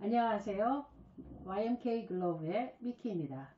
안녕하세요. YMK 글로브의 미키입니다.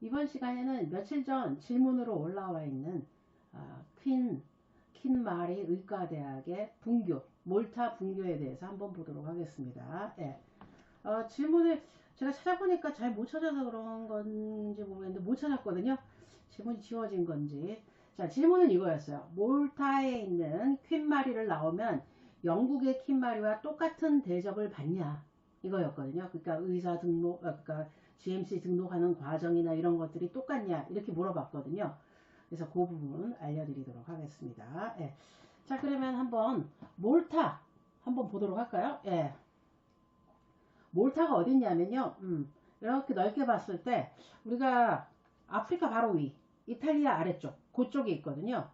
이번 시간에는 며칠 전 질문으로 올라와 있는 어, 퀸, 킨마리 의과대학의 분교, 몰타 분교에 대해서 한번 보도록 하겠습니다. 예. 어, 질문을 제가 찾아보니까 잘 못 찾아서 그런 건지 모르겠는데 못 찾았거든요. 질문이 지워진 건지. 자, 질문은 이거였어요. 몰타에 있는 퀸마리를 나오면 영국의 퀸마리와 똑같은 대접을 받냐? 이거였거든요. 그러니까 의사 등록, 어, 그러니까 GMC 등록하는 과정이나 이런 것들이 똑같냐 이렇게 물어봤거든요. 그래서 그 부분 알려드리도록 하겠습니다. 예. 자 그러면 한번 몰타 한번 보도록 할까요? 예. 몰타가 어딨냐면요. 음, 이렇게 넓게 봤을 때 우리가 아프리카 바로 위, 이탈리아 아래쪽 그쪽에 있거든요.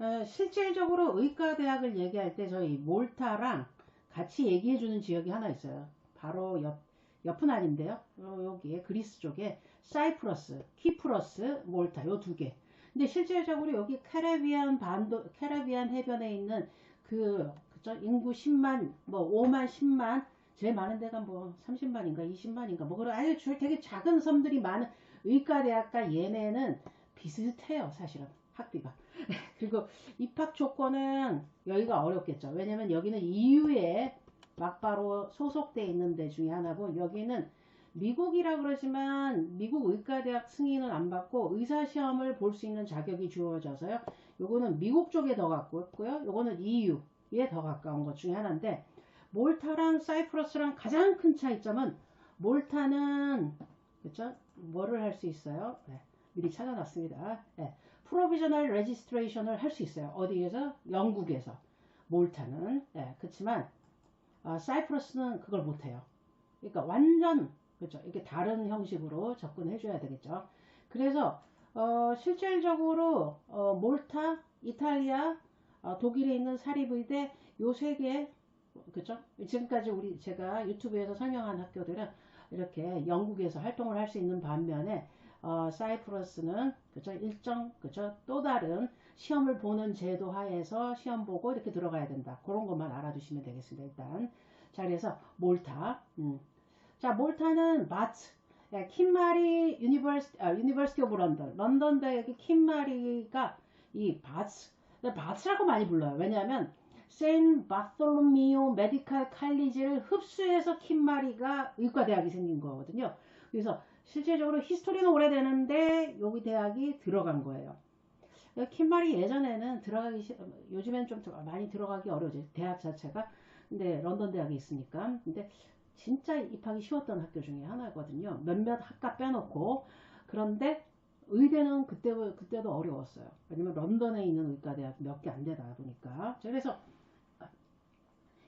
에, 실질적으로 의과대학을 얘기할 때 저희 몰타랑 같이 얘기해주는 지역이 하나 있어요. 바로 옆, 옆은 아닌데요. 여기에 그리스 쪽에 사이프러스, 키프러스, 몰타 요 두 개. 근데 실질적으로 여기 캐리비안 반도 캐리비안 해변에 있는 그 그죠 인구 10만 뭐 5만 10만 제일 많은 데가 뭐 30만인가 20만인가 뭐 그런 아주 되게 작은 섬들이 많은 의과대학과 얘네는 비슷해요 사실은 학비가 그리고 입학 조건은 여기가 어렵겠죠 왜냐면 여기는 EU에 막바로 소속돼 있는 데 중에 하나고 여기는 미국이라 그러지만 미국 의과대학 승인은 안 받고 의사시험을 볼 수 있는 자격이 주어져서요. 요거는 미국 쪽에 더 가깝고요. 요거는 EU에 더 가까운 것 중에 하나인데 몰타랑 사이프러스랑 가장 큰 차이점은 몰타는 그렇죠? 뭐를 할 수 있어요? 네, 미리 찾아놨습니다. 네, 프로비저널 레지스트레이션을 할 수 있어요. 어디에서? 영국에서. 몰타는 네, 그렇지만 어, 사이프러스는 그걸 못해요. 그러니까 완전 그렇죠. 이렇게 다른 형식으로 접근해 줘야 되겠죠. 그래서 어, 실질적으로 어, 몰타, 이탈리아, 어, 독일에 있는 사립의대 요 세 개 그렇죠. 지금까지 우리 제가 유튜브에서 설명한 학교들은 이렇게 영국에서 활동을 할 수 있는 반면에 어, 사이프러스는 그죠 일정 그죠 또 다른 시험을 보는 제도 하에서 시험 보고 이렇게 들어가야 된다. 그런 것만 알아두시면 되겠습니다 일단. 자 그래서 몰타. 음. 자 몰타는 바츠. 예, 킴마리 유니버스 아, 오브 런던. 런던 대학의 킴마리가 이 바츠. 바츠라고 많이 불러요. 왜냐하면 세인 바솔로미오 메디칼 칼리지를 흡수해서 킴마리가 의과대학이 생긴 거거든요. 그래서 실제적으로 히스토리는 오래되는데 여기 대학이 들어간 거예요. 킴말이 예전에는 들어가기 시, 요즘엔 좀 많이 들어가기 어려워져 대학 자체가 근데 런던 대학에 있으니까 근데 진짜 입학이 쉬웠던 학교 중에 하나거든요. 몇몇 학과 빼놓고 그런데 의대는 그때 그때도 어려웠어요. 왜냐면 런던에 있는 의과 대학 몇 개 안 되다 보니까 그래서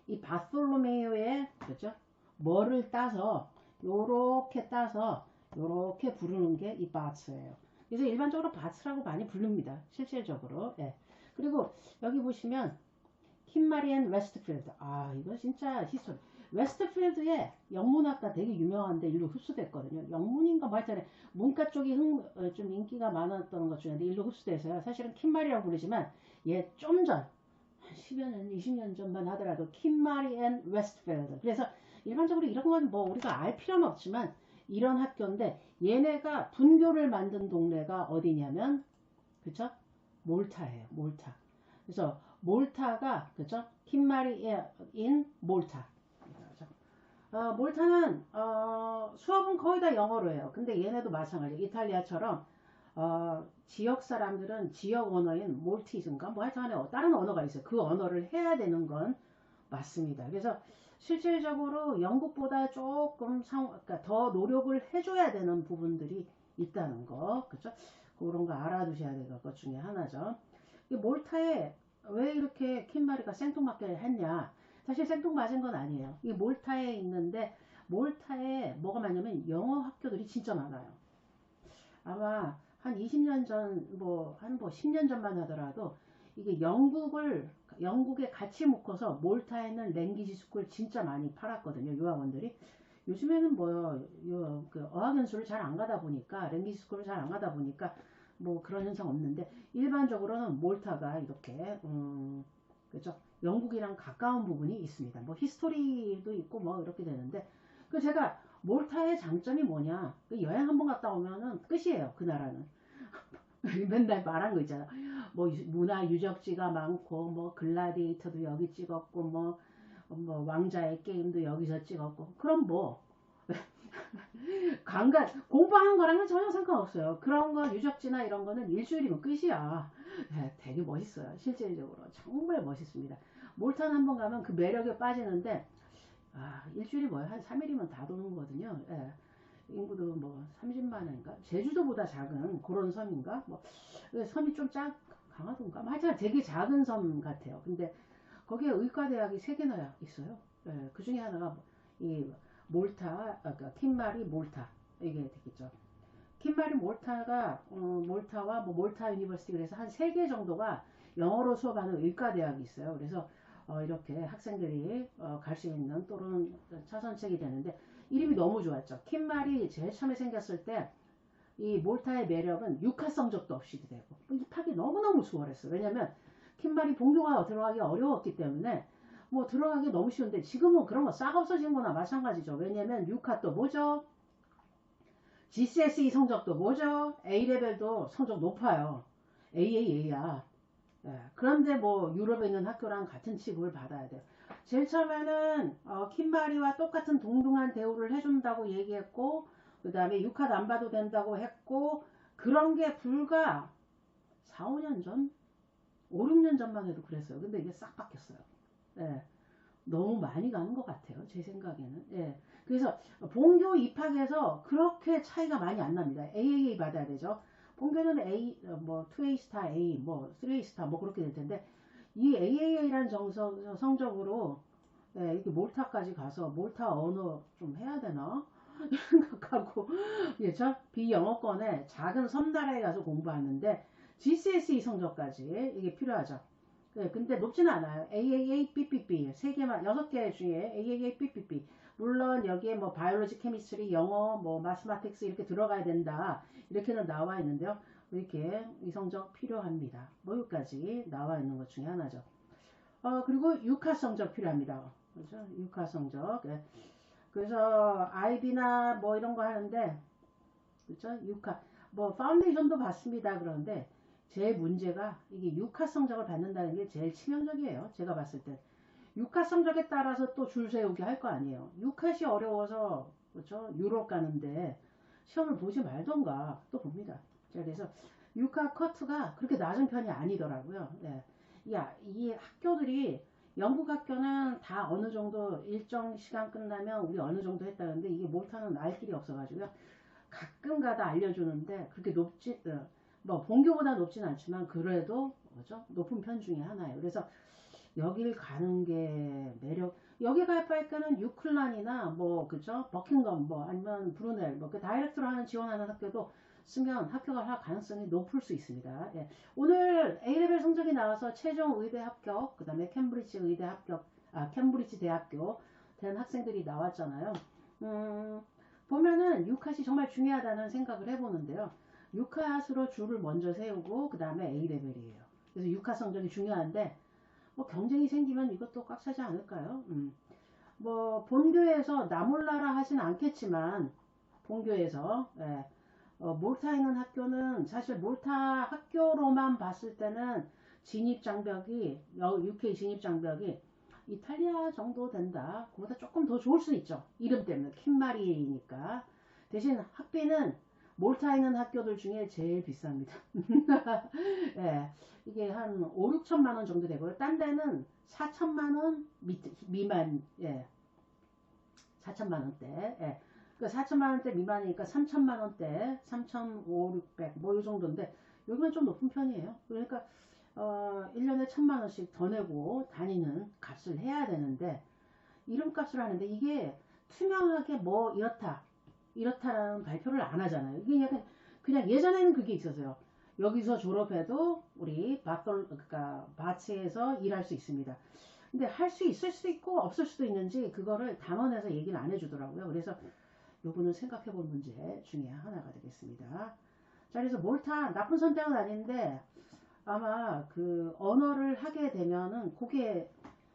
이 바솔로메오의 그죠? 뭐를 따서 요렇게 따서 이렇게 부르는 게 이 바츠예요. 그래서 일반적으로 바츠라고 많이 부릅니다. 실질적으로. 예. 그리고 여기 보시면 킴마리엔 웨스트필드. 아 이거 진짜 히스토리. 웨스트필드의 영문학과 되게 유명한데 일로 흡수됐거든요. 영문인가 뭐 하여튼 문과 쪽이 흥, 어, 좀 인기가 많았던 것 중에 일로 흡수돼서요. 사실은 킴마리라고 부르지만 얘 좀 전, 10여 년, 20년 전만 하더라도 킴마리 앤 웨스트필드. 그래서 일반적으로 이런 건 뭐 우리가 알 필요는 없지만 이런 학교인데 얘네가 분교를 만든 동네가 어디냐면 그쵸? 몰타예요. 몰타. 그래서 몰타가 그쵸? 킴마리인 몰타. 어, 몰타는 어, 수업은 거의 다 영어로 해요. 근데 얘네도 마찬가지. 이탈리아처럼 어, 지역 사람들은 지역 언어인 몰티즈인가 뭐 하여튼 다른 언어가 있어요. 그 언어를 해야 되는 건 맞습니다. 그래서 실질적으로 영국보다 조금 상, 그러니까 더 노력을 해줘야 되는 부분들이 있다는 거, 그죠? 그런 거 알아두셔야 될 것 중에 하나죠. 이 몰타에 왜 이렇게 킴마리가 생뚱맞게 했냐? 사실 생뚱맞은 건 아니에요. 이 몰타에 있는데 몰타에 뭐가 많냐면 영어 학교들이 진짜 많아요. 아마 한 20년 전, 뭐, 한 뭐 10년 전만 하더라도 이게 영국을 영국에 같이 묶어서 몰타에 있는 랭귀지 스쿨 진짜 많이 팔았거든요. 유학원들이. 요즘에는 뭐, 요, 그 어학연수를 잘 안 가다 보니까, 랭귀지 스쿨을 잘 안 가다 보니까, 뭐 그런 현상 없는데, 일반적으로는 몰타가 이렇게, 음, 그죠? 영국이랑 가까운 부분이 있습니다. 뭐 히스토리도 있고 뭐 이렇게 되는데, 그 제가 몰타의 장점이 뭐냐? 그 여행 한번 갔다 오면은 끝이에요. 그 나라는. 맨날 말한 거 있잖아. 뭐 유- 문화 유적지가 많고 뭐 글라디에이터도 여기 찍었고 뭐, 뭐 왕자의 게임도 여기서 찍었고 그럼 뭐 관광 공부하는 거랑은 전혀 상관없어요. 그런 거 유적지나 이런 거는 일주일이면 끝이야. 네, 되게 멋있어요. 실질적으로 정말 멋있습니다. 몰타는 한번 가면 그 매력에 빠지는데 아 일주일이 뭐야 한 3일이면 다 도는 거거든요. 예. 인구도 뭐 30만 원인가 제주도보다 작은 그런 섬인가 뭐 섬이 좀 작 강화도인가 뭐 하여튼 되게 작은 섬 같아요. 근데 거기에 의과대학이 세 개나 있어요. 예, 그 중에 하나가 이 몰타, 아, 그러니까 킨마리 몰타 이게 되겠죠. 킨마리 몰타가 어, 몰타와 뭐 몰타 유니버시티 그래서 한 세 개 정도가 영어로 수업하는 의과대학이 있어요. 그래서 어, 이렇게 학생들이 어, 갈 수 있는 또는 차선책이 되는데 이름이 너무 좋았죠. 킨말이 제일 처음에 생겼을 때 이 몰타의 매력은 육하 성적도 없이 되고 입학이 너무너무 수월했어요. 왜냐면 킨말이 본교가 들어가기 어려웠기 때문에 뭐 들어가기 너무 쉬운데 지금은 그런 거 싹 없어진 거나 마찬가지죠. 왜냐면 육하 또 뭐죠? GCSE 성적도 뭐죠? A레벨도 성적 높아요. AAA야. 예, 그런데 뭐 유럽에 있는 학교랑 같은 취급을 받아야 돼요. 제일 처음에는 어, 킨마리와 똑같은 동등한 대우를 해준다고 얘기했고 그 다음에 6화 안 봐도 된다고 했고 그런 게 불과 4, 5년 전? 5, 6년 전만 해도 그랬어요. 근데 이게 싹 바뀌었어요. 예, 너무 많이 가는 것 같아요. 제 생각에는. 예, 그래서 본교 입학에서 그렇게 차이가 많이 안 납니다. AAA 받아야 되죠. 본교는 A, 어, 뭐 2A 스타 A, 뭐 3A 스타 뭐 그렇게 될 텐데 이 AAA라는 정석, 성적으로 예, 이렇게 몰타까지 가서 몰타 언어 좀 해야 되나 생각하고 예, 저 비영어권에 작은 섬나라에 가서 공부하는데 GCSE 성적까지 이게 필요하죠. 예, 근데 높지는 않아요. AAA, BBB 세 개만 여섯 개 중에 AAA, BBB 물론 여기에 뭐 바이올로지, 케미스트리, 영어, 뭐 마스마틱스 이렇게 들어가야 된다 이렇게는 나와 있는데요. 이렇게 이 성적 필요합니다. 뭐 여기까지 나와 있는 것 중에 하나죠. 어, 그리고 육하 성적 필요합니다. 그죠? 육하 성적. 예. 그래서 아이비나 뭐 이런 거 하는데, 그죠? 육하. 뭐 파운데이션도 받습니다. 그런데 제 문제가 이게 육하 성적을 받는다는 게 제일 치명적이에요. 제가 봤을 때. 육하 성적에 따라서 또 줄 세우게 할거 아니에요. 육하시 어려워서 그렇죠? 유럽 가는데 시험을 보지 말던가 또 봅니다. 자, 그래서 육하 커트가 그렇게 낮은 편이 아니더라고요. 예. 야, 이 학교들이 영국 학교는 다 어느 정도 일정 시간 끝나면 우리 어느 정도 했다는데 이게 몰타는 알 길이 없어가지고요. 가끔 가다 알려주는데 그렇게 높지, 어, 뭐 본교보다 높진 않지만 그래도 뭐죠? 높은 편 중에 하나예요. 그래서 여길 가는 게 매력. 여기 갈 바에는 유클란이나 뭐 그죠? 버킹엄 뭐 아니면 브루넬 뭐그 다이렉트로 하는 지원하는 학교도 쓰면 학교가 할 가능성이 높을 수 있습니다. 예. 오늘 A레벨 성적이 나와서 최종 의대 합격, 그 다음에 캠브리지 의대 합격, 아, 캠브리지 대학교 된 학생들이 나왔잖아요. 음, 보면은 6핫이 정말 중요하다는 생각을 해보는데요. 6핫으로 줄을 먼저 세우고, 그 다음에 A레벨이에요. 그래서 6핫 성적이 중요한데, 뭐 경쟁이 생기면 이것도 꽉 차지 않을까요? 음. 뭐 본교에서 나몰라라 하진 않겠지만 본교에서 예. 어, 몰타 있는 학교는 사실 몰타 학교로만 봤을 때는 진입 장벽이 UK 진입 장벽이 이탈리아 정도 된다. 그보다 조금 더 좋을 수 있죠. 이름 때문에 킨마리니까 대신 학비는 몰타 있는 학교들 중에 제일 비쌉니다. 예, 이게 한 5, 6천만 원 정도 되고요. 딴 데는 4천만 원 미, 미만, 예. 4천만 원대. 예. 그 4천만 원대 미만이니까 3천만 원대, 3,500, 600, 뭐 이 정도인데, 여기는 좀 높은 편이에요. 그러니까, 어, 1년에 천만 원씩 더 내고 다니는 값을 해야 되는데, 이름값을 하는데, 이게 투명하게 뭐 이렇다, 이렇다라는 발표를 안 하잖아요. 이게 약간, 그냥 예전에는 그게 있었어요. 여기서 졸업해도 우리 바톨, 그러니까 바츠에서 일할 수 있습니다. 근데 할 수 있을 수도 있고 없을 수도 있는지 그거를 단원에서 얘기를 안 해주더라고요. 그래서 요거는 생각해 볼 문제 중에 하나가 되겠습니다. 자, 그래서 몰타 나쁜 선택은 아닌데 아마 그 언어를 하게 되면은 그게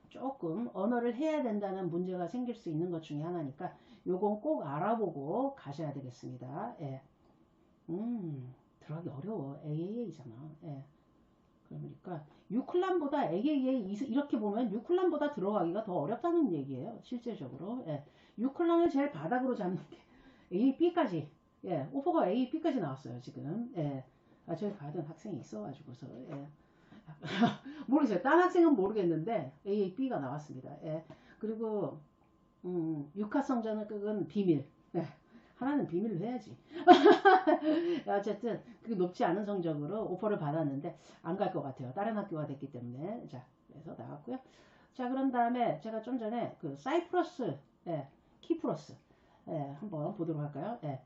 조금 언어를 해야 된다는 문제가 생길 수 있는 것 중에 하나니까 요건 꼭 알아보고 가셔야 되겠습니다. 예. 음, 들어가기 어려워. AAA잖아. 예. 그러니까 유클란보다 AAA 이렇게 보면 유클란보다 들어가기가 더 어렵다는 얘기예요. 실제적으로. 예. 유클란을 제일 바닥으로 잡는 게 A, B까지. 예. 오퍼가 A, B까지 나왔어요. 지금. 예. 아, 저희 받은 학생이 있어가지고서. 예. 모르겠어요. 딴 학생은 모르겠는데 A, B가 나왔습니다. 예. 그리고 음, 육하성전은 그건 비밀. 예. 하나는 비밀로 해야지. 어쨌든 그 높지 않은 성적으로 오퍼를 받았는데 안 갈 것 같아요. 다른 학교가 됐기 때문에 자 그래서 나왔고요. 자 그런 다음에 제가 좀 전에 그 사이프러스 예, 키프러스 예, 한번 보도록 할까요? 예.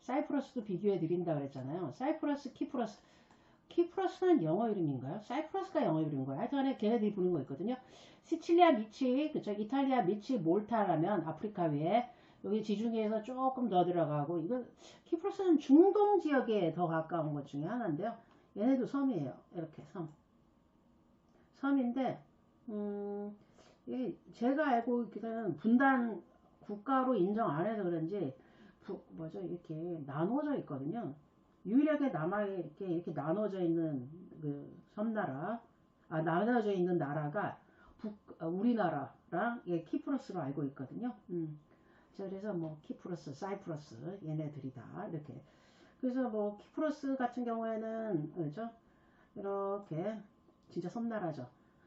사이프러스도 비교해 드린다 그랬잖아요. 사이프러스 키프러스 키프러스는 영어 이름인가요? 사이프러스가 영어 이름인가요? 하여튼간에 걔네들이 부르는 거 있거든요. 시칠리아 미치, 그쵸? 이탈리아 미치, 몰타라면 아프리카 위에 여기 지중해에서 조금 더 들어가고 이거 키프러스는 중동 지역에 더 가까운 것 중에 하나인데요. 얘네도 섬이에요. 이렇게 섬. 섬인데 음, 제가 알고 있기는 분단 국가로 인정 안 해서 그런지 부, 뭐죠 이렇게 나눠져 있거든요. 유일하게 남아 이렇게 이렇게 나눠져 있는 그 섬나라 아 나눠져 있는 나라가 북 아, 우리나라랑 예, 키프러스로 알고 있거든요. 음. 자, 그래서 뭐 키프러스, 사이프러스 얘네들이 다 이렇게 그래서 뭐 키프러스 같은 경우에는 그죠 이렇게 진짜 섬나라죠.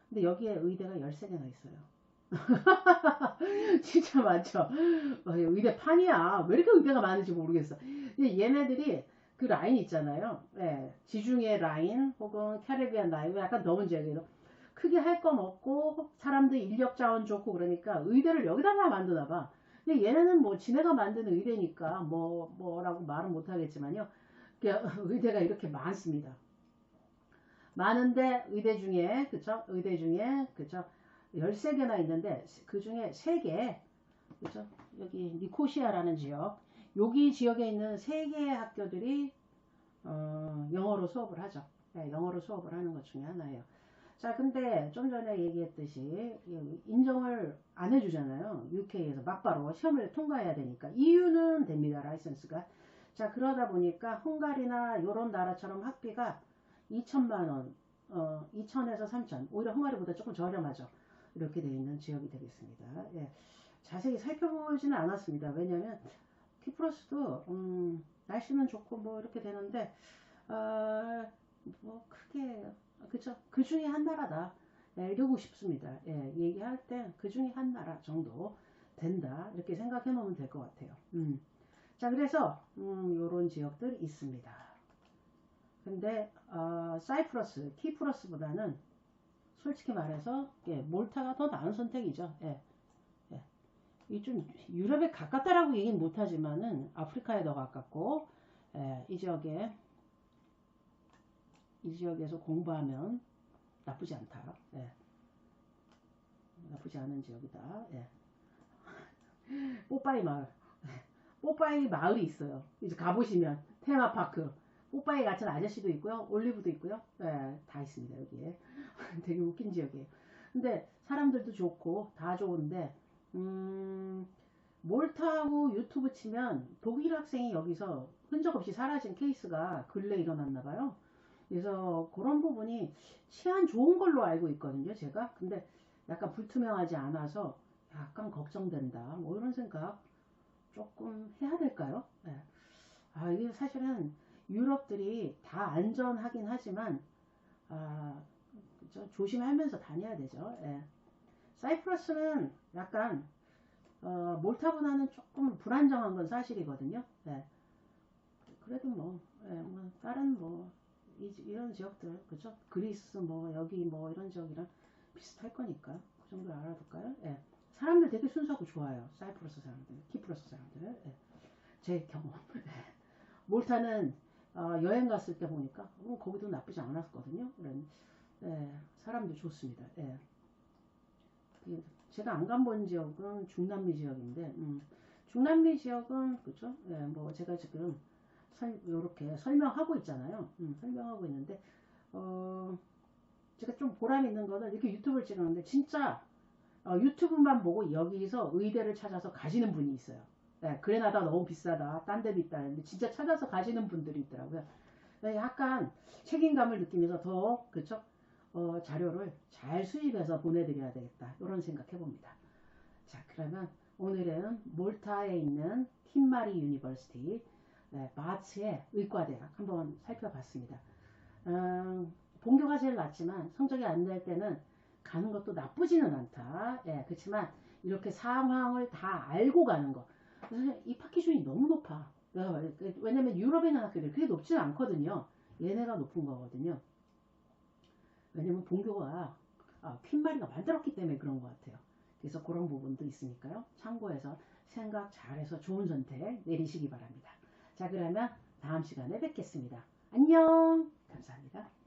근데 여기에 의대가 13개나 있어요. 진짜 많죠. 어, 의대 판이야. 왜 이렇게 의대가 많은지 모르겠어. 얘네들이 그 라인 있잖아요. 예, 지중해 라인 혹은 캐리비안 라인 약간 넘은 지역이에요. 크게 할 건 없고 사람들 인력 자원 좋고 그러니까 의대를 여기다가 만드나 봐. 근데 얘네는 뭐 지네가 만드는 의대니까 뭐 뭐라고 말은 못 하겠지만요. 의대가 이렇게 많습니다. 많은데 의대 중에 그쵸? 의대 중에 그쵸? 13개나 있는데 그 중에 3개 그쵸? 여기 니코시아라는 지역 여기 지역에 있는 3개의 학교들이 어, 영어로 수업을 하죠. 네, 영어로 수업을 하는 것 중에 하나예요. 자, 근데 좀 전에 얘기했듯이 인정을 안 해주잖아요. UK에서 막바로 시험을 통과해야 되니까. 이유는 됩니다. 라이선스가. 자, 그러다 보니까 헝가리나 이런 나라처럼 학비가 2천만 원, 어, 2천에서 3천. 오히려 헝가리보다 조금 저렴하죠. 이렇게 되어 있는 지역이 되겠습니다. 예. 자세히 살펴보지는 않았습니다. 왜냐하면 키프로스도 음, 날씨는 좋고 뭐 이렇게 되는데 어, 뭐 크게 그쵸 그 중에 한 나라다 예, 이러고 싶습니다. 예, 얘기할 때 그 중에 한 나라 정도 된다 이렇게 생각해 놓으면 될 것 같아요. 음. 자 그래서 음, 요런 지역들 있습니다. 근데 어, 사이프러스, 키프러스보다는 솔직히 말해서 예, 몰타가 더 나은 선택이죠. 예. 예. 이 좀 유럽에 가깝다라고 얘기는 못하지만은 아프리카에 더 가깝고 예, 이 지역에 이 지역에서 공부하면 나쁘지 않다. 예. 나쁘지 않은 지역이다. 예. 뽀빠이 마을. 뽀빠이 마을이 있어요. 이제 가보시면 테마파크. 뽀빠이 같은 아저씨도 있고요. 올리브도 있고요. 예, 다 있습니다. 여기에. 되게 웃긴 지역이에요. 근데 사람들도 좋고 다 좋은데 음, 몰타하고 유튜브 치면 독일 학생이 여기서 흔적 없이 사라진 케이스가 근래 일어났나 봐요. 그래서 그런 부분이 치안 좋은 걸로 알고 있거든요. 제가. 근데 약간 불투명하지 않아서 약간 걱정된다. 뭐 이런 생각 조금 해야 될까요? 네. 아, 이게 사실은 유럽들이 다 안전하긴 하지만 아? 조심하면서 다녀야 되죠. 예. 사이프러스는 약간 어, 몰타보다는 조금 불안정한 건 사실이거든요. 예. 그래도 뭐, 예, 뭐 다른 뭐 이, 런 지역들 그죠? 그리스 뭐 여기 뭐 이런 지역이랑 비슷할 거니까 그 정도 알아둘까요? 예. 사람들 되게 순수하고 좋아요. 사이프러스 사람들, 키프러스 사람들. 예. 제 경험. 예. 몰타는 어, 여행 갔을 때 보니까 어, 거기도 나쁘지 않았거든요. 그런 예, 사람도 좋습니다. 예. 제가 안간본 지역은 중남미 지역인데 음, 중남미 지역은 그죠? 예, 뭐 제가 지금 설, 요렇게 설명하고 있잖아요. 음, 설명하고 있는데 어, 제가 좀 보람 있는 거는 이렇게 유튜브를 찍었는데 진짜 어, 유튜브만 보고 여기서 의대를 찾아서 가시는 분이 있어요. 네, 그래나다 너무 비싸다. 딴 데도 있다. 근데 진짜 찾아서 가시는 분들이 있더라고요. 네, 약간 책임감을 느끼면서 더 그쵸? 어, 자료를 잘 수입해서 보내드려야 되겠다. 이런 생각 해 봅니다. 자 그러면 오늘은 몰타에 있는 킨마리 유니버시티 네, 바츠의 의과대학 한번 살펴봤습니다. 음, 본교가 제일 낫지만 성적이 안 될 때는 가는 것도 나쁘지는 않다. 예, 그렇지만 이렇게 상황을 다 알고 가는 거. 그래서 입학 기준이 너무 높아. 내가 말- 왜냐면 유럽에 있는 학교들 그게 높지는 않거든요. 얘네가 높은 거거든요. 왜냐면 본교가 아, 퀸마리가 만들었기 때문에 그런 것 같아요. 그래서 그런 부분도 있으니까요. 참고해서 생각 잘해서 좋은 선택 내리시기 바랍니다. 자 그러면 다음 시간에 뵙겠습니다. 안녕 감사합니다.